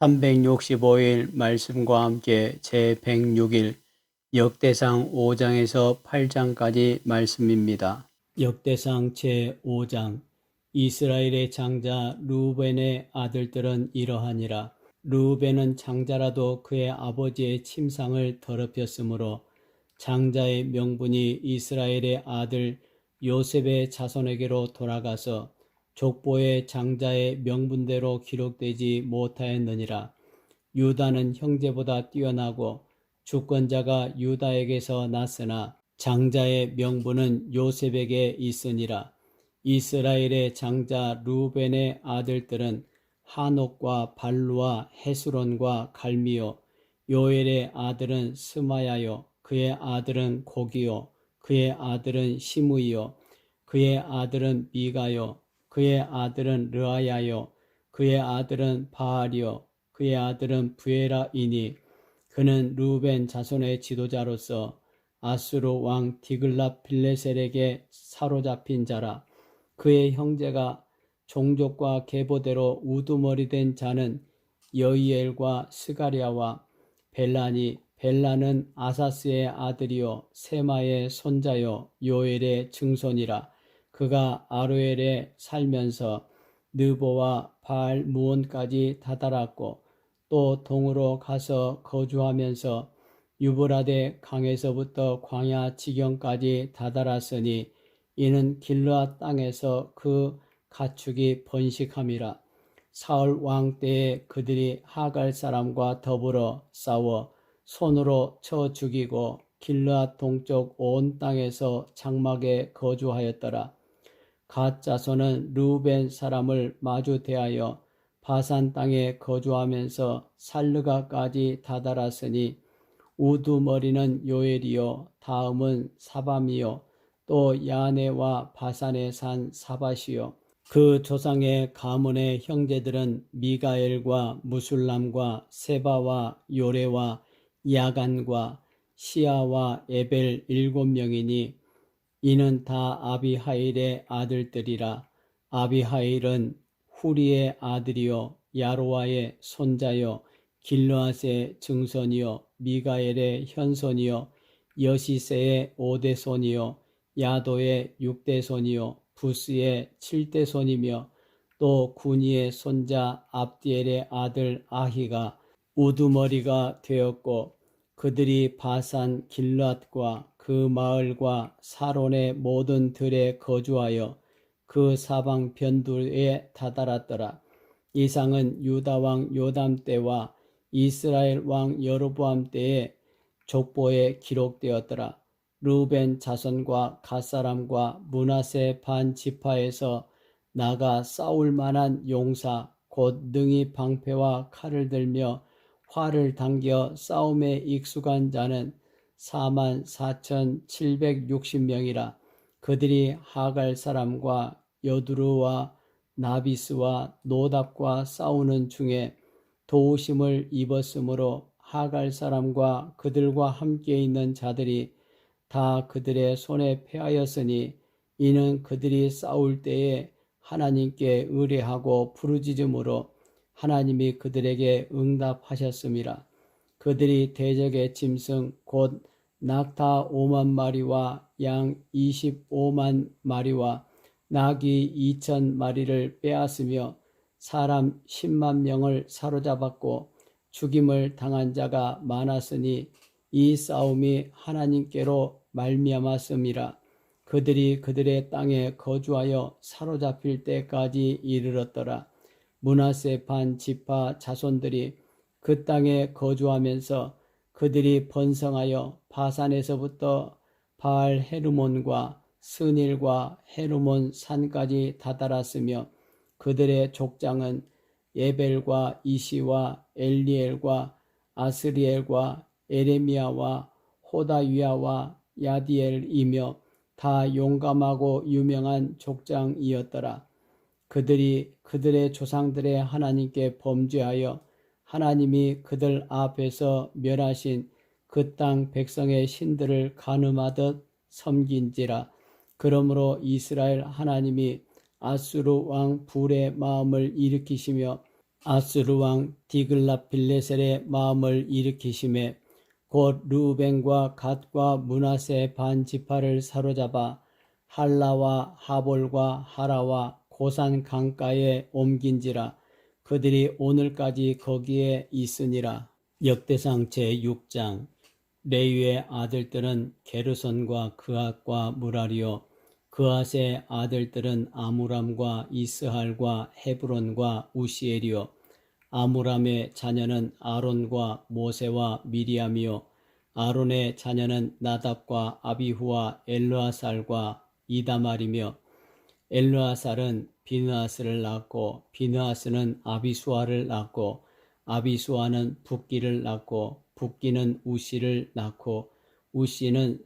365일 말씀과 함께 제106일 역대상 5장에서 8장까지 말씀입니다. 역대상 제5장 이스라엘의 장자 루벤의 아들들은 이러하니라. 루벤은 장자라도 그의 아버지의 침상을 더럽혔으므로 장자의 명분이 이스라엘의 아들 요셉의 자손에게로 돌아가서 족보의 장자의 명분대로 기록되지 못하였느니라. 유다는 형제보다 뛰어나고 주권자가 유다에게서 났으나 장자의 명분은 요셉에게 있으니라. 이스라엘의 장자 루벤의 아들들은 하녹과 발루와 헤스론과 갈미요. 요엘의 아들은 스마야요. 그의 아들은 고기요. 그의 아들은 시므이요. 그의 아들은 미가요 그의 아들은 르아야요 그의 아들은 바알이요 그의 아들은 부에라이니. 그는 루벤 자손의 지도자로서 아수르 왕 디글랍 빌레셀에게 사로잡힌 자라. 그의 형제가 종족과 계보대로 우두머리 된 자는 여이엘과 스가리아와 벨라니. 벨라는 아사스의 아들이요 세마의 손자요 요엘의 증손이라 그가 아로엘에 살면서 느보와 바알 무온까지 다다랐고 또 동으로 가서 거주하면서 유브라데 강에서부터 광야 지경까지 다다랐으니 이는 길르앗 땅에서 그 가축이 번식함이라 사울 왕 때에 그들이 하갈 사람과 더불어 싸워 손으로 쳐 죽이고 길르앗 동쪽 온 땅에서 장막에 거주하였더라. 갓 자손은 루벤 사람을 마주 대하여 바산 땅에 거주하면서 살르가까지 다다랐으니 우두머리는 요엘이요 다음은 사밤이요 또 야네와 바산에 산 사바시요. 그 조상의 가문의 형제들은 미가엘과 무술람과 세바와 요레와 야간과 시아와 에벨 일곱 명이니 이는 다 아비하일의 아들들이라. 아비하일은 후리의 아들이요 야로와의 손자요 길르앗의 증손이요 미가엘의 현손이요 여시세의 오대손이요 야도의 육대손이요 부스의 칠대손이며 또 군이의 손자 압디엘의 아들 아히가 우두머리가 되었고 그들이 바산 길랏과 그 마을과 사론의 모든 들에 거주하여 그 사방 변두에 다다랐더라. 이상은 유다 왕 요담 때와 이스라엘 왕 여로보암 때의 족보에 기록되었더라. 루벤 자손과 갓사람과 문하세 반 지파에서 나가 싸울 만한 용사 곧 능히 방패와 칼을 들며 활을 당겨 싸움에 익숙한 자는 4만 4,760명이라 그들이 하갈 사람과 여두루와 나비스와 노답과 싸우는 중에 도우심을 입었으므로 하갈 사람과 그들과 함께 있는 자들이 다 그들의 손에 패하였으니 이는 그들이 싸울 때에 하나님께 의뢰하고 부르짖음으로 하나님이 그들에게 응답하셨습니다. 그들이 대적의 짐승 곧 낙타 5만 마리와 양 25만 마리와 낙이 2천 마리를 빼앗으며 사람 10만 명을 사로잡았고 죽임을 당한 자가 많았으니 이 싸움이 하나님께로 말미암았음이라. 그들이 그들의 땅에 거주하여 사로잡힐 때까지 이르렀더라. 문하세 반 지파 자손들이 그 땅에 거주하면서 그들이 번성하여 바산에서부터 바알 헤르몬과 스닐과 헤르몬 산까지 다다랐으며 그들의 족장은 예벨과 이시와 엘리엘과 아스리엘과 에레미야와 호다위야와 야디엘이며 다 용감하고 유명한 족장이었더라. 그들이 그들의 조상들의 하나님께 범죄하여 하나님이 그들 앞에서 멸하신 그 땅 백성의 신들을 가늠하듯 섬긴지라. 그러므로 이스라엘 하나님이 아수르 왕 불의 마음을 일으키시며 아스루 왕 디글라필레셀의 마음을 일으키심에 곧 루벤과 갓과 문하세 반 지파를 사로잡아 할라와 하볼과 하라와 고산 강가에 옮긴지라 그들이 오늘까지 거기에 있으니라. 역대상 제6장. 레위의 아들들은 게르손과 그앗과 무라리요. 그앗의 아들들은 아무람과 이스할과 헤브론과 우시엘이요. 아무람의 자녀는 아론과 모세와 미리암이요. 아론의 자녀는 나답과 아비후와 엘르아살과 이다말이며 엘르아살은 비느하스를 낳고 비느하스는 아비수아를 낳고 아비수아는 붓기를 낳고 붓기는 우시를 낳고 우시는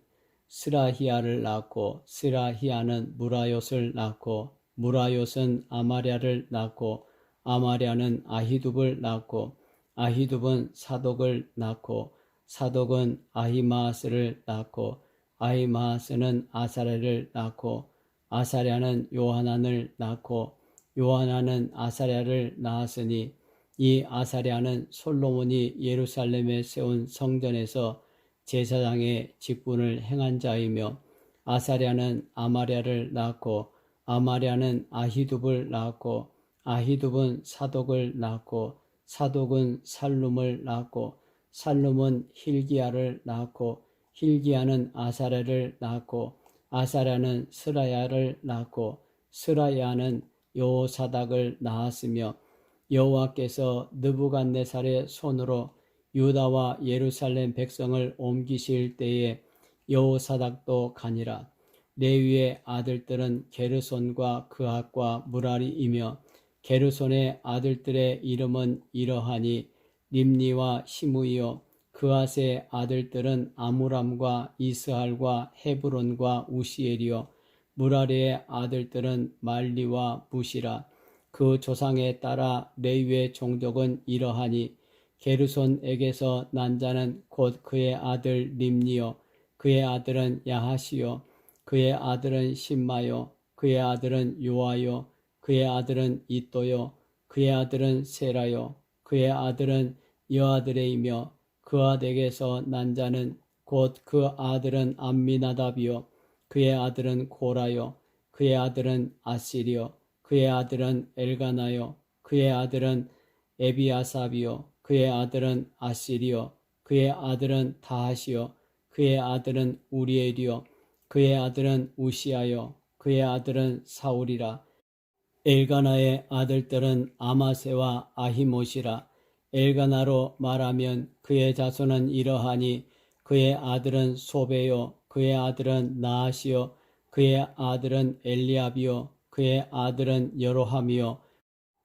스라히아를 낳고 스라히아는 무라요스를 낳고 무라요스는 아마랴를 낳고 아마랴는 아히둡을 낳고 아히둡은 사독을 낳고 사독은 아히마스를 낳고 아히마스는 아사랴를 낳고 아사랴는 요하난을 낳고 요하난은 아사랴를 낳았으니 이 아사랴는 솔로몬이 예루살렘에 세운 성전에서 제사장의 직분을 행한 자이며 아사랴는 아마랴를 낳고 아마랴는 아히둡을 낳고 아히둡은 사독을 낳고 사독은 살룸을 낳고 살룸은 힐기야를 낳고 힐기야는 아사랴를 낳고 아사랴는 스라야를 낳고 스라야는 여호사닥을 낳았으며 여호와께서 느부갓네살의 손으로 유다와 예루살렘 백성을 옮기실 때에 여호사닥도 가니라. 레위의 아들들은 게르손과 그앗과 무라리이며 게르손의 아들들의 이름은 이러하니 림니와 시므이요 그앗의 아들들은 아무람과 이스할과 헤브론과 우시엘이요. 무라리의 아들들은 말리와 무시라. 그 조상에 따라 레위의 종족은 이러하니 게르손에게서 난 자는 곧 그의 아들 림니요. 그의 아들은 야하시요. 그의 아들은 심마요. 그의 아들은 요아요. 그의 아들은 이또요. 그의 아들은 세라요. 그의 아들은 여아들에이며 그 아들에게서 난 자는 곧 그 아들은 암미나답이요. 그의 아들은 고라요. 그의 아들은 아시리요. 그의 아들은 엘가나요. 그의 아들은 에비아삽이요. 그의 아들은 아시리요. 그의 아들은 다하시요. 그의 아들은 우리엘이요. 그의 아들은 우시아요. 그의 아들은 사울이라. 엘가나의 아들들은 아마세와 아히못이라 엘가나로 말하면 그의 자손은 이러하니 그의 아들은 소베요 그의 아들은 나하시요 그의 아들은 엘리압이요 그의 아들은 여로함이요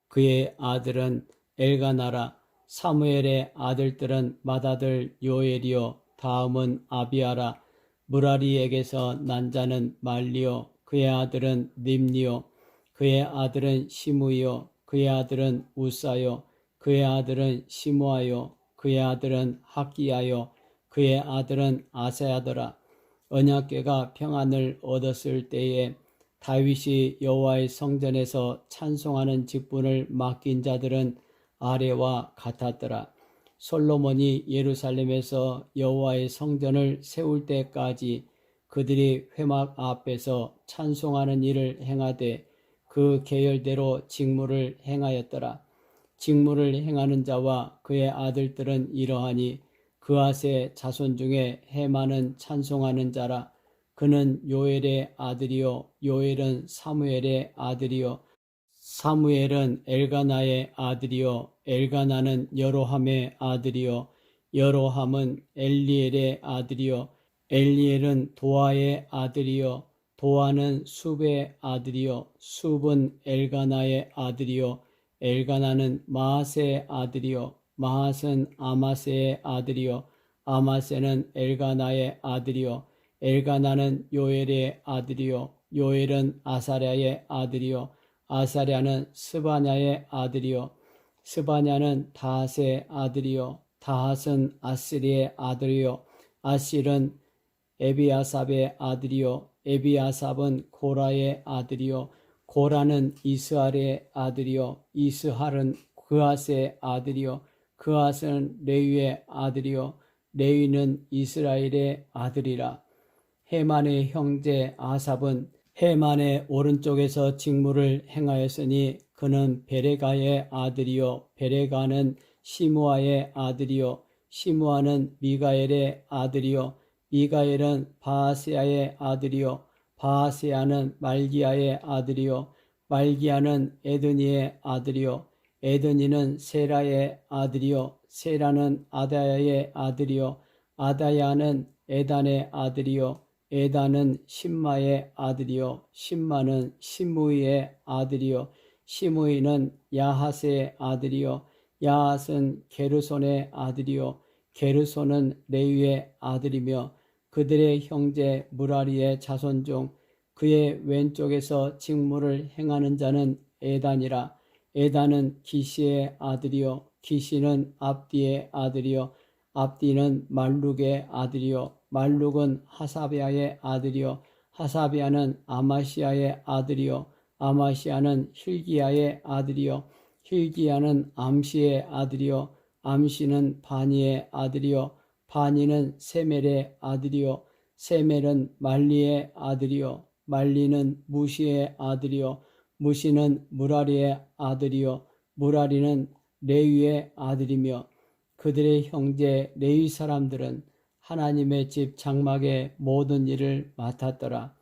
그의 아들은 엘가나라 사무엘의 아들들은 맏아들 요엘이요 다음은 아비아라 무라리에게서 난 자는 말리요 그의 아들은 림니요 그의 아들은 시므이요 그의 아들은 우사요 그의 아들은 시므아요 그의 아들은 학기야요 그의 아들은 아세아더라 언약궤가 평안을 얻었을 때에 다윗이 여호와의 성전에서 찬송하는 직분을 맡긴 자들은 아래와 같았더라. 솔로몬이 예루살렘에서 여호와의 성전을 세울 때까지 그들이 회막 앞에서 찬송하는 일을 행하되 그 계열대로 직무를 행하였더라. 직무를 행하는 자와 그의 아들들은 이러하니 그아세 자손 중에 해마는 찬송하는 자라. 그는 요엘의 아들이요 요엘은 사무엘의 아들이요 사무엘은 엘가나의 아들이요 엘가나는 여로함의 아들이요 여로함은 엘리엘의 아들이요 엘리엘은 도아의 아들이요 도아는 숲의 아들이요 숲은 엘가나의 아들이요 엘가나는 마하세의 아들이요 마하스는 아마세의 아들이요 아마세는 엘가나의 아들이요 엘가나는 요엘의 아들이요 요엘은 아사랴의 아들이요 아사랴는 스바냐의 아들이요 스바냐는 다핫의 아들이요 다핫은 아스리의 아들이요 아실은 에비아삽의 아들이요 에비아삽은 고라의 아들이요 고라는 이스할의 아들이요 이스할은 그아스의 아들이요 그아스는 레위의 아들이요 레위는 이스라엘의 아들이라. 헤만의 형제 아삽은 헤만의 오른쪽에서 직무를 행하였으니 그는 베레가의 아들이요 베레가는 시므아의 아들이요 시므아는 미가엘의 아들이요 미가엘은 바아세아의 아들이요 바아세아는 말기야의 아들이요 말기야는 에드니의 아들이요 에드니는 세라의 아들이요 세라는 아다야의 아들이요 아다야는 에단의 아들이요 에단은 심마의 아들이요 심마는 시무이의 아들이요 시무이는 야하스의 아들이요 야하스는 게르손의 아들이요 게르손은 레위의 아들이며 그들의 형제 무라리의 자손 중 그의 왼쪽에서 직무를 행하는 자는 에단이라. 에단은 기시의 아들이요. 기시는 압디의 아들이요. 압디는 말룩의 아들이요. 말룩은 하사비아의 아들이요. 하사비아는 아마시아의 아들이요. 아마시아는 힐기야의 아들이요. 힐기야는 암시의 아들이요. 암시는 바니의 아들이요 바니는 세멜의 아들이요. 세멜은 말리의 아들이요. 말리는 무시의 아들이요. 무시는 무라리의 아들이요. 무라리는 레위의 아들이며 그들의 형제 레위 사람들은 하나님의 집 장막의 모든 일을 맡았더라.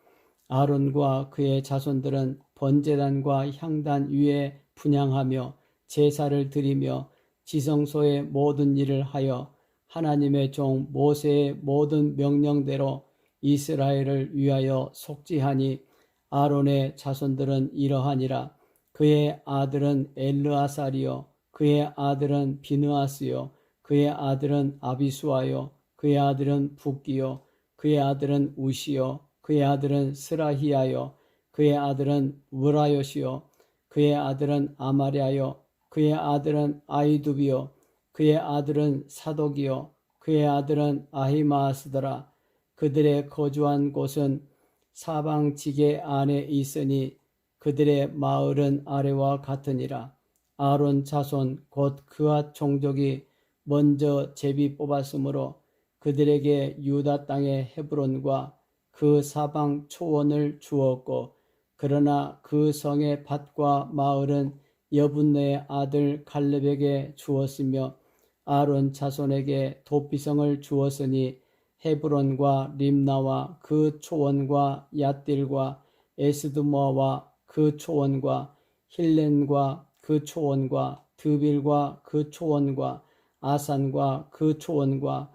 아론과 그의 자손들은 번제단과 향단 위에 분양하며 제사를 드리며 지성소의 모든 일을 하여 하나님의 종 모세의 모든 명령대로 이스라엘을 위하여 속지하니 아론의 자손들은 이러하니라. 그의 아들은 엘르아살이요 그의 아들은 비느아스요 그의 아들은 아비수아요 그의 아들은 붓기요 그의 아들은 우시요 그의 아들은 스라히야요 그의 아들은 무라요시요 그의 아들은 아마랴요 그의 아들은 아이두비요 그의 아들은 사독이요. 그의 아들은 아히마스더라. 그들의 거주한 곳은 사방 지게 안에 있으니 그들의 마을은 아래와 같으니라. 아론 자손 곧 그앗 종족이 먼저 제비 뽑았으므로 그들에게 유다 땅의 헤브론과 그 사방 초원을 주었고 그러나 그 성의 밭과 마을은 여분네의 아들 갈렙에게 주었으며 아론 자손에게 도피성을 주었으니 헤브론과 림나와 그 초원과 얏딜과 에스드모아와 그 초원과 힐렌과 그 초원과 드빌과 그 초원과 아산과 그 초원과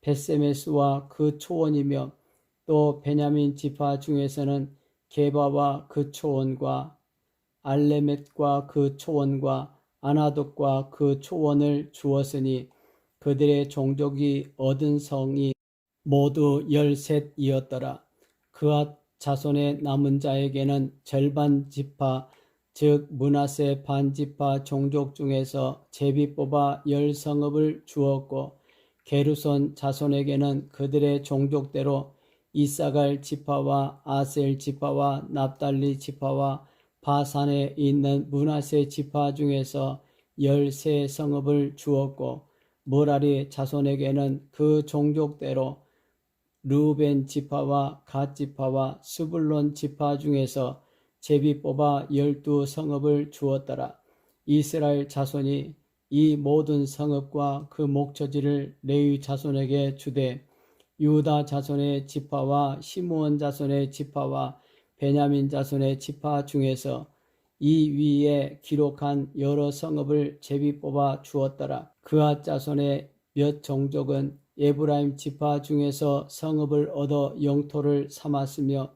베세메스와 그 초원이며 또 베냐민 지파 중에서는 게바와 그 초원과 알레멧과 그 초원과 아나돗과 그 초원을 주었으니 그들의 종족이 얻은 성이 모두 열셋이었더라. 그앗 자손의 남은 자에게는 절반 지파 즉 문하세 반지파 종족 중에서 제비 뽑아 열 성읍을 주었고 게르손 자손에게는 그들의 종족대로 이사갈 지파와 아셀 지파와 납달리 지파와 바산에 있는 문하세 지파 중에서 열세 성읍을 주었고 모라리 자손에게는 그 종족대로 루벤 지파와 갓 지파와 스불론 지파 중에서 제비 뽑아 열두 성읍을 주었더라. 이스라엘 자손이 이 모든 성읍과 그 목처지를 레위 자손에게 주되 유다 자손의 지파와 시므온 자손의 지파와 베냐민 자손의 지파 중에서 이 위에 기록한 여러 성읍을 제비 뽑아 주었더라. 그앗 자손의 몇 종족은 에브라임 지파 중에서 성읍을 얻어 영토를 삼았으며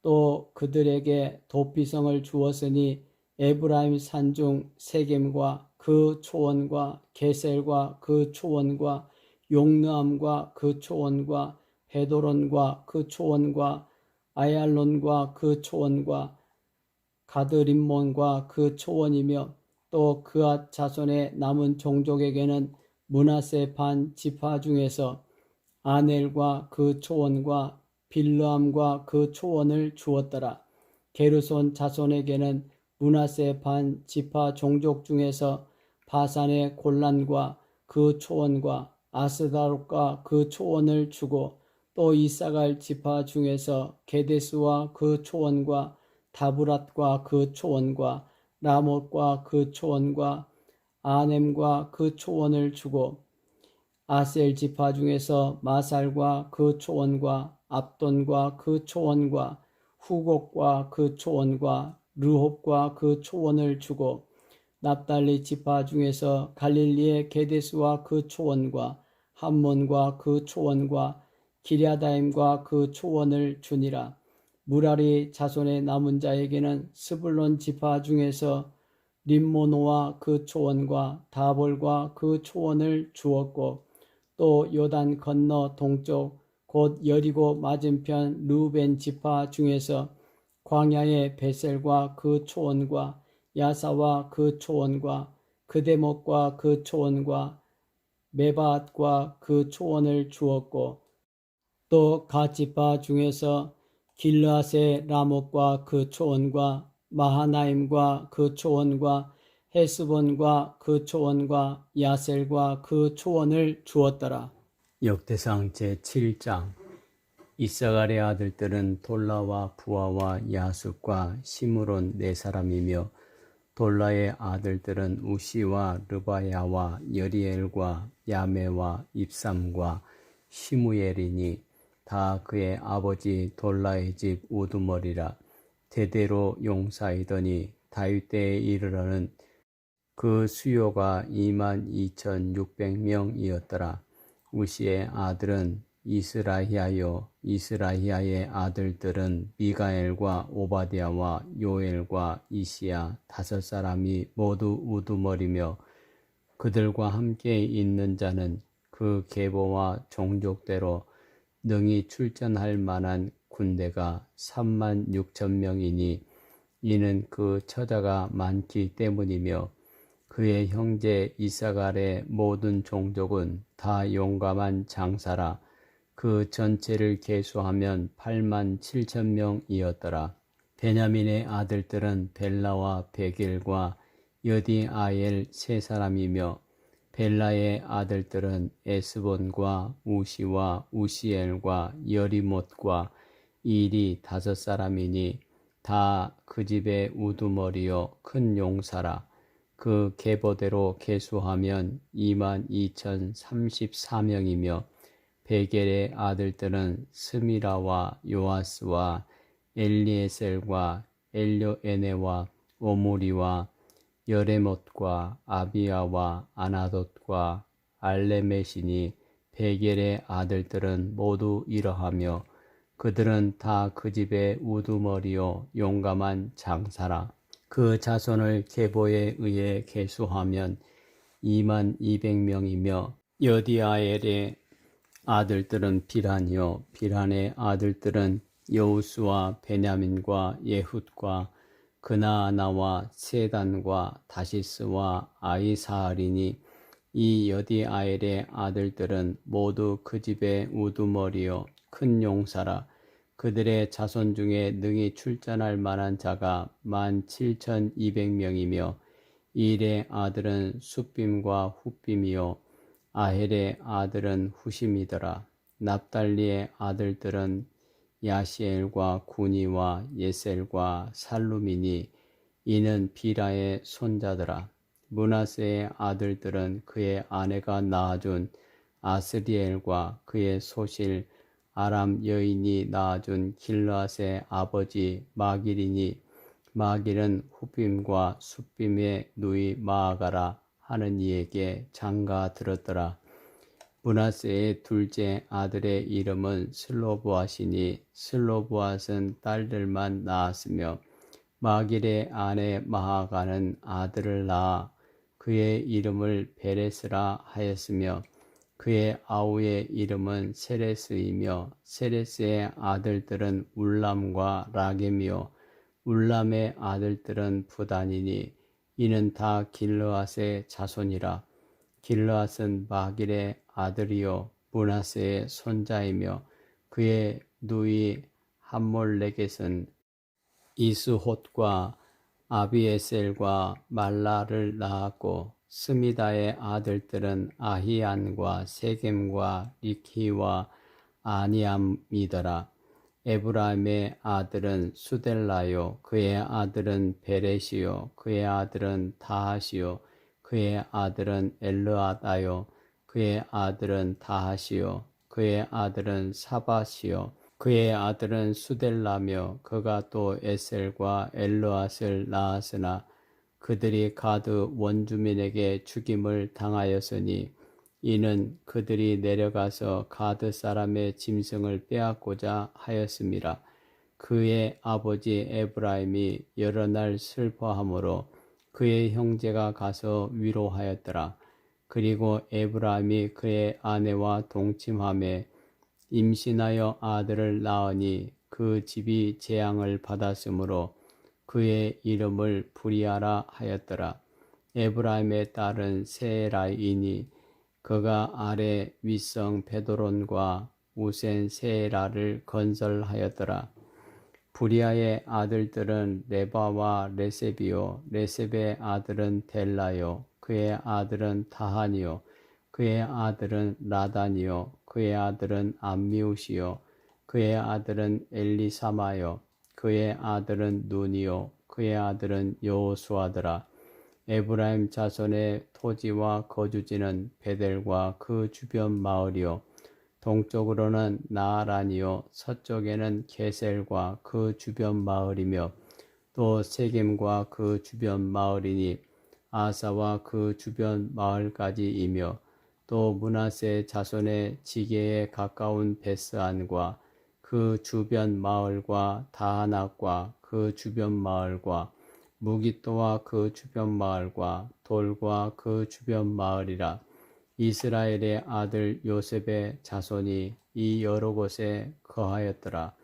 또 그들에게 도피성을 주었으니 에브라임 산중 세겜과 그 초원과 게셀과 그 초원과 용르암과 그 초원과 베도론과 그 초원과 아얄론과 그 초원과 가드림몬과 그 초원이며 또 그앗 자손의 남은 종족에게는 문하세 반 지파 중에서 아넬과 그 초원과 빌르암과 그 초원을 주었더라. 게르손 자손에게는 문하세 반 지파 종족 중에서 바산의 골란과 그 초원과 아스다롯과 그 초원을 주고 또 이사갈 지파 중에서 게데스와 그 초원과 다브랏과 그 초원과 라못과 그 초원과 아넴과 그 초원을 주고 아셀 지파 중에서 마살과 그 초원과 압돈과 그 초원과 후곡과 그 초원과 르홉과 그 초원을 주고 납달리 지파 중에서 갈릴리의 게데스와 그 초원과 함몬과 그 초원과 기랴다임과 그 초원을 주니라. 무라리 자손의 남은 자에게는 스불론 지파 중에서 림모노와 그 초원과 다볼과 그 초원을 주었고 또 요단 건너 동쪽 곧 여리고 맞은편 루벤 지파 중에서 광야의 베셀과 그 초원과 야사와 그 초원과 그대목과 그 초원과 메바앗과 그 초원을 주었고 또 가지파 중에서 길르앗의 라못과 그 초원과 마하나임과 그 초원과 헤스본과 그 초원과 야셀과 그 초원을 주었더라. 역대상 제7장 이사갈의 아들들은 돌라와 부하와 야숫과 시므론 네 사람이며 돌라의 아들들은 우시와 르바야와 여리엘과 야메와 입삼과 시무엘이니 다 그의 아버지 돌라의 집 우두머리라 대대로 용사이더니 다윗 때에 이르러는 그 수요가 2만 2,600명이었더라. 우시의 아들은 이스라히아요 이스라히아의 아들들은 미가엘과 오바디아와 요엘과 이시야 다섯 사람이 모두 우두머리며 그들과 함께 있는 자는 그 계보와 종족대로 능히 출전할 만한 군대가 3만 6천 명이니 이는 그 처자가 많기 때문이며 그의 형제 이사갈의 모든 종족은 다 용감한 장사라 그 전체를 계수하면 8만 7천 명이었더라. 베냐민의 아들들은 벨라와 베길과 여디아엘 세 사람이며 벨라의 아들들은 에스본과 우시와 우시엘과 여리못과 일이 다섯 사람이니 다 그 집의 우두머리요 큰 용사라. 그 계보대로 계수하면 2만 2천 34명이며 베겔의 아들들은 스미라와 요아스와 엘리에셀과 엘료에네와 오므리와 여레못과 아비아와 아나돗과 알레메시니 베겔의 아들들은 모두 이러하며 그들은 다 그 집의 우두머리요 용감한 장사라. 그 자손을 계보에 의해 계수하면 2만 200명이며 여디아엘의 아들들은 비란이요. 비란의 아들들은 여우스와 베냐민과 예훗과 그나아나와 세단과 다시스와 아이사알이니 이 여디아엘의 아들들은 모두 그 집의 우두머리요 큰 용사라. 그들의 자손 중에 능히 출전할 만한 자가 만 칠천2백 명이며 일의 아들은 숫빔과 훗빔이요 아헬의 아들은 후심이더라. 납달리의 아들들은 야시엘과 구니와 예셀과 살루미니 이는 비라의 손자더라 문하세의 아들들은 그의 아내가 낳아준 아스리엘과 그의 소실 아람 여인이 낳아준 길라앗의 아버지 마길이니 마길은 후빔과 숫빔의 누이 마아가라 하는 이에게 장가 들었더라. 문하세의 둘째 아들의 이름은 슬로보아시니 슬로보아스는 딸들만 낳았으며 마길의 아내 마하가는 아들을 낳아 그의 이름을 베레스라 하였으며 그의 아우의 이름은 세레스이며 세레스의 아들들은 울람과 라겜이요 울람의 아들들은 부단이니 이는 다 길르앗의 자손이라 길르앗은 마길의 아들이요 문하세의 손자이며 그의 누이 함몰레겟은 이스홑과 아비에셀과 말라를 낳았고 스미다의 아들들은 아히안과 세겜과 리키와 아니암이더라. 에브라임의 아들은 수델라요, 그의 아들은 베레시요, 그의 아들은 다하시요, 그의 아들은 엘르아다요, 그의 아들은 다하시요, 그의 아들은 사바시요, 그의 아들은 수델라며 그가 또 에셀과 엘르앗을 낳았으나 그들이 가드 원주민에게 죽임을 당하였으니 이는 그들이 내려가서 가드 사람의 짐승을 빼앗고자 하였음이라. 그의 아버지 에브라임이 여러 날 슬퍼함으로 그의 형제가 가서 위로하였더라. 그리고 에브라임이 그의 아내와 동침함에 임신하여 아들을 낳으니 그 집이 재앙을 받았으므로 그의 이름을 부리아라 하였더라. 에브라임의 딸은 세라이니 그가 아래 윗성 베도론과 우센 세라를 건설하였더라. 부리아의 아들들은 레바와 레세비요. 레셉의 아들은 델라요. 그의 아들은 다하니요. 그의 아들은 라다니요. 그의 아들은 암미우시요. 그의 아들은 엘리사마요. 그의 아들은 눈이요. 그의 아들은 여호수아더라. 에브라임 자손의 토지와 거주지는 베델과 그 주변 마을이요 동쪽으로는 나아란이요. 서쪽에는 게셀과 그 주변 마을이며 또 세겜과 그 주변 마을이니 아사와 그 주변 마을까지이며 또 문하세 자손의 지게에 가까운 베스안과 그 주변 마을과 다하낙과 그 주변 마을과 무기토와 그 주변 마을과 돌과 그 주변 마을이라 이스라엘의 아들 요셉의 자손이 이 여러 곳에 거하였더라.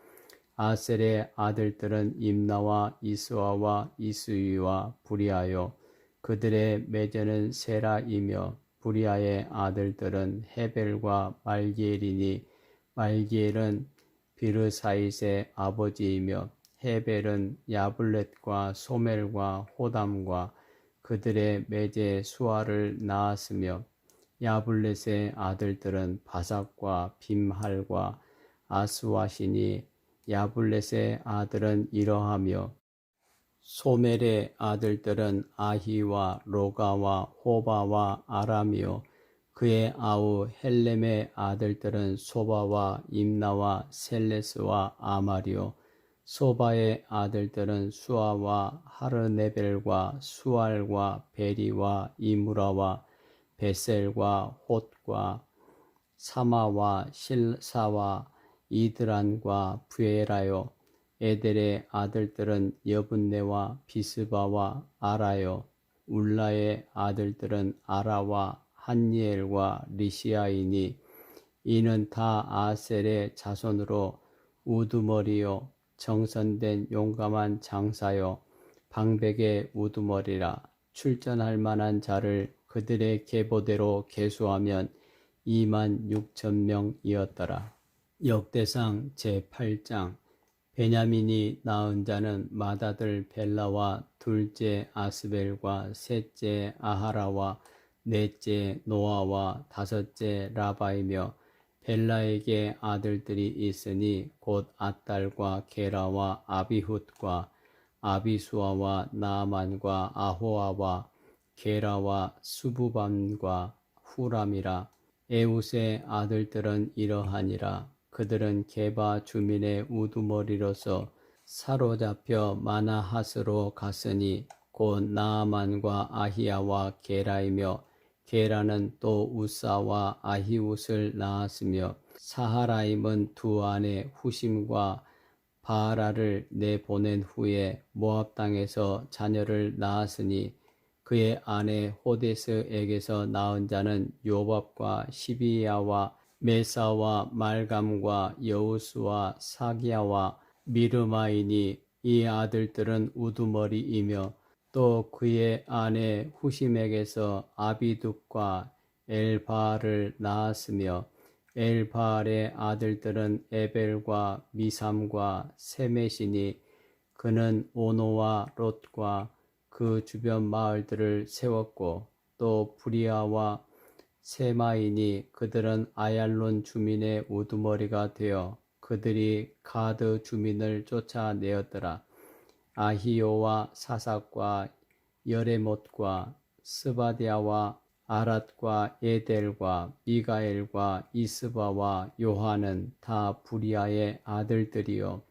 아셀의 아들들은 임나와 이스와와 이스위와 부리아요 그들의 매제는 세라이며 부리아의 아들들은 헤벨과 말기엘이니 말기엘은 비르사이스의 아버지이며 헤벨은 야블렛과 소멜과 호담과 그들의 매제 수아를 낳았으며 야블렛의 아들들은 바삭과 빔할과 아스와시니 야블렛의 아들은 이러하며 소멜의 아들들은 아히와 로가와 호바와 아람이요. 그의 아우 헬렘의 아들들은 소바와 임나와 셀레스와 아마리요. 소바의 아들들은 수아와 하르네벨과 수알과 베리와 이무라와 베셀과 홑과 사마와 실사와 이드란과 부에라요 에델의 아들들은 여분네와 비스바와 아라요 울라의 아들들은 아라와 한니엘과 리시아이니 이는 다 아셀의 자손으로 우두머리요 정선된 용감한 장사요 방백의 우두머리라 출전할 만한 자를 그들의 계보대로 계수하면 2만 6천 명이었더라. 역대상 제8장 베냐민이 낳은 자는 맏아들 벨라와 둘째 아스벨과 셋째 아하라와 넷째 노아와 다섯째 라바이며 벨라에게 아들들이 있으니 곧 아딸과 게라와 아비훗과 아비수아와 나만과 아호아와 게라와 수부밤과 후람이라 에웃의 아들들은 이러하니라. 그들은 게바 주민의 우두머리로서 사로잡혀 마나하스로 갔으니 곧 나아만과 아히야와 게라이며 게라는 또 우사와 아히웃을 낳았으며 사하라임은 두 아내 후심과 바하라를 내보낸 후에 모압 땅에서 자녀를 낳았으니 그의 아내 호데스에게서 낳은 자는 요밥과 시비야와 메사와 말감과 여우스와 사기야와 미르마이니 이 아들들은 우두머리이며 또 그의 아내 후심에게서 아비둑과 엘바알을 낳았으며 엘바알의 아들들은 에벨과 미삼과 세메시니 그는 오노와 롯과 그 주변 마을들을 세웠고 또또 부리아와 세마이니 그들은 아얄론 주민의 우두머리가 되어 그들이 가드 주민을 쫓아내었더라. 아히오와 사삭과 여레못과 스바디아와 아랏과 에델과 미가엘과 이스바와 요한은 다 부리아의 아들들이요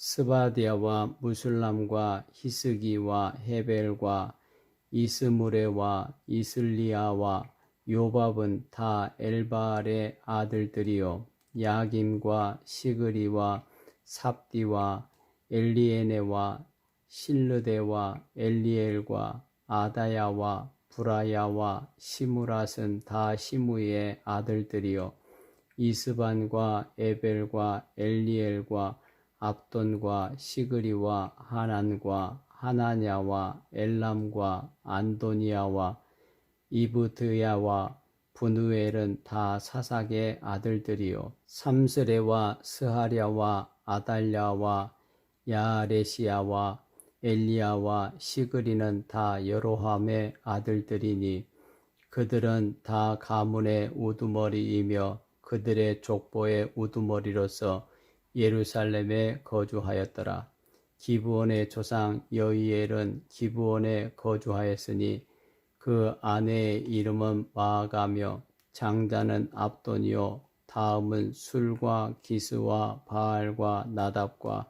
스바디아와 무술람과 히스기와 헤벨과 이스무레와 이슬리아와 요밥은 다 엘바알의 아들들이요. 야김과 시그리와 삽디와 엘리에네와 실르데와 엘리엘과 아다야와 브라야와 시무랏은 다 시무의 아들들이요. 이스반과 에벨과 엘리엘과 압돈과 시그리와 하난과 하나냐와 엘람과 안도니아와 이브드야와 분우엘은 다 사삭의 아들들이요. 삼스레와 스하랴와 아달랴와 야레시아와 엘리야와 시그리는 다 여로함의 아들들이니 그들은 다 가문의 우두머리이며 그들의 족보의 우두머리로서 예루살렘에 거주하였더라. 기브온의 조상 여이엘은 기브온에 거주하였으니 그 아내의 이름은 마아가며 장자는 압돈이요 다음은 술과 기스와 바알과 나답과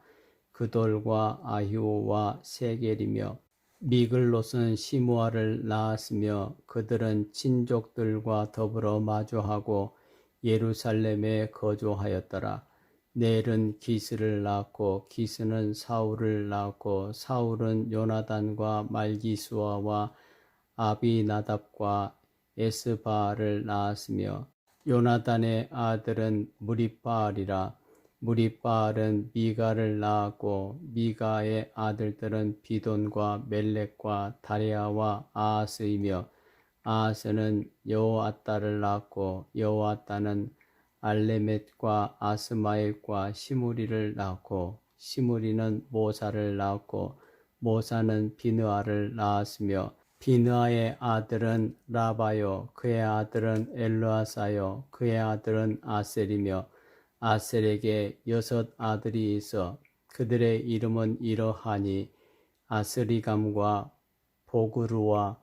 그돌과 아히오와 세겔이며 미글롯은 시무아를 낳았으며 그들은 친족들과 더불어 마주하고 예루살렘에 거주하였더라. 넬은 기스를 낳고 기스는 사울을 낳고 사울은 요나단과 말기수아와 아비나답과 에스바알을 낳았으며 요나단의 아들은 무리바알이라 무리바알은 미가를 낳았고 미가의 아들들은 비돈과 멜렉과 다레아와 아하스이며 아하스는 여호아따를 낳았고 여호아따는 알레멧과 아스마엘과 시무리를 낳고 시무리는 모사를 낳았고 모사는 비느아를 낳았으며 비느아의 아들은 라바요 그의 아들은 엘르아사요 그의 아들은 아셀이며 아셀에게 여섯 아들이 있어 그들의 이름은 이러하니 아스리감과 보그루와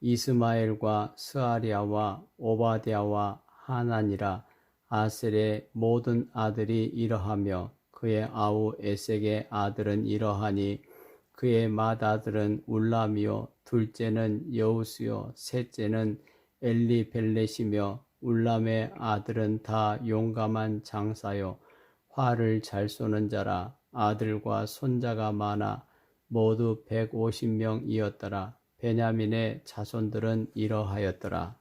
이스마엘과 스아리아와 오바디아와 하나니라 아셀의 모든 아들이 이러하며 그의 아우 에색의 아들은 이러하니 그의 맏아들은 울람이요 둘째는 여우스요 셋째는 엘리벨렛이며 울람의 아들은 다 용감한 장사요. 활을 잘 쏘는 자라. 아들과 손자가 많아 모두 백오십 명이었더라. 베냐민의 자손들은 이러하였더라